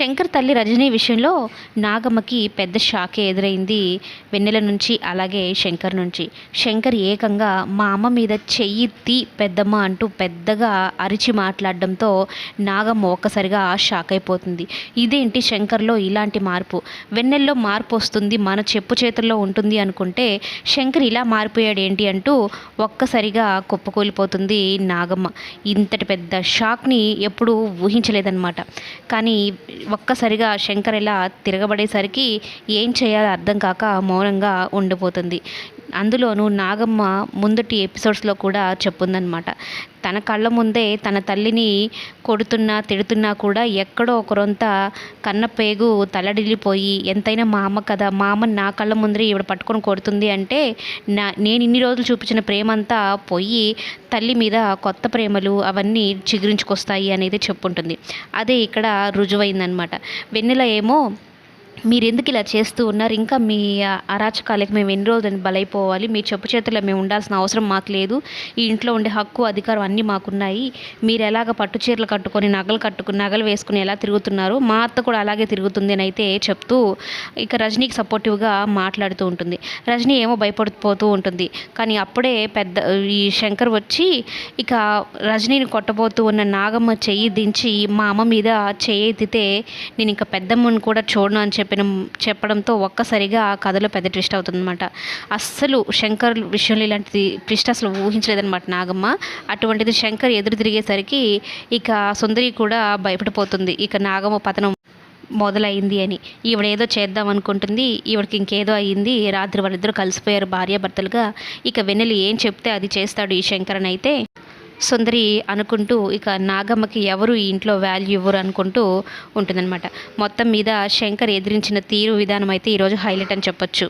శంకర్ తల్లి రజనీ విషయంలో నాగమ్మకి పెద్ద షాకే ఎదురైంది వెన్నెల నుంచి అలాగే శంకర్ నుంచి. శంకర్ ఏకంగా మా అమ్మ మీద చెయ్యి తీ పెద్దమ్మ అంటూ పెద్దగా అరిచి మాట్లాడడంతో నాగమ్మ ఒక్కసారిగా షాక్ అయిపోతుంది. ఇదేంటి శంకర్లో ఇలాంటి మార్పు? వెన్నెల్లో మార్పు వస్తుంది మన చెప్పు చేతుల్లో ఉంటుంది అనుకుంటే శంకర్ ఇలా మారిపోయాడు ఏంటి అంటూ ఒక్కసారిగా కుప్పకూలిపోతుంది నాగమ్మ. ఇంతటి పెద్ద షాక్ని ఎప్పుడూ ఊహించలేదన్నమాట. కానీ ఒక్కసారిగా శంకర్ ఇలా తిరగబడేసరికి ఏం చేయాలో అర్థం కాక మౌనంగా ఉండిపోతుంది. అందులోనూ నాగమ్మ ముందటి ఎపిసోడ్స్లో కూడా చెప్పుందనమాట తన కళ్ళ ముందే తన తల్లిని కొడుతున్నా తిడుతున్నా కూడా ఎక్కడో ఒకరొంత కన్నపేగు తలడిల్లిపోయి ఎంతైనా మా అమ్మ కదా మా అమ్మ నా కళ్ళ ముందరే ఈవిడ పట్టుకొని కొడుతుంది అంటే నా నేను ఇన్ని రోజులు చూపించిన ప్రేమంతా పోయి తల్లి మీద కొత్త ప్రేమలు అవన్నీ చిగురించుకొస్తాయి అనేది చెప్పుంటుంది. అదే ఇక్కడ రుజువైందనమాట వెన్నెల ఏమో మీరు ఎందుకు ఇలా చేస్తూ ఉన్నారు? ఇంకా మీ అరాచకాలకి మేము ఎన్ని రోజులు బలైపోవాలి? మీ చెప్పు చేతుల్లో మేము ఉండాల్సిన అవసరం మాకు లేదు. ఈ ఇంట్లో ఉండే హక్కు అధికారం అన్నీ మాకున్నాయి. మీరు ఎలాగ పట్టు చీరలు కట్టుకొని నగలు కట్టుకుని నగలు వేసుకుని ఎలా తిరుగుతున్నారు? మా అత్త కూడా అలాగే తిరుగుతుంది అని అయితే చెప్తూ ఇక రజనీకి సపోర్టివ్గా మాట్లాడుతూ ఉంటుంది. రజనీ ఏమో భయపడిపోతూ ఉంటుంది. కానీ అప్పుడే పెద్ద ఈ శంకర్ వచ్చి ఇక రజనీని కొట్టబోతూ ఉన్న నాగమ్మ చెయ్యి దించి మా అమ్మ మీద చెయ్యి ఎత్తితే నేను ఇంకా పెద్దమ్మని కూడా చూడను అని చెప్పి చెప్పిన చెప్పడంతో ఒక్కసారిగా ఆ కథలో పెద్ద ట్విస్ట్ అవుతుందన్నమాట. అస్సలు శంకర్ విషయంలో ఇలాంటిది ట్విస్ట్ అసలు ఊహించలేదన్నమాట నాగమ్మ. అటువంటిది శంకర్ ఎదురు తిరిగేసరికి ఇక సుందరి కూడా భయపడిపోతుంది. ఇక నాగమ్మ పతనం మొదలైంది అని. ఈవిడ ఏదో చేద్దాం అనుకుంటుంది. ఈవిడకి ఇంకేదో అయ్యింది. రాత్రి వాళ్ళిద్దరూ కలిసిపోయారు భార్యాభర్తలుగా. ఇక వెన్నెలు ఏం చెప్తే అది చేస్తాడు ఈ శంకరన్ అయితే సుందరి అనుకుంటూ ఇక నాగమ్మకి ఎవరు ఈ ఇంట్లో వాల్యూ ఇవ్వరు అనుకుంటూ ఉంటుందన్నమాట. మొత్తం మీద శంకర్ ఎదిరించిన తీరు విధానం అయితే ఈరోజు హైలైట్ అని చెప్పొచ్చు.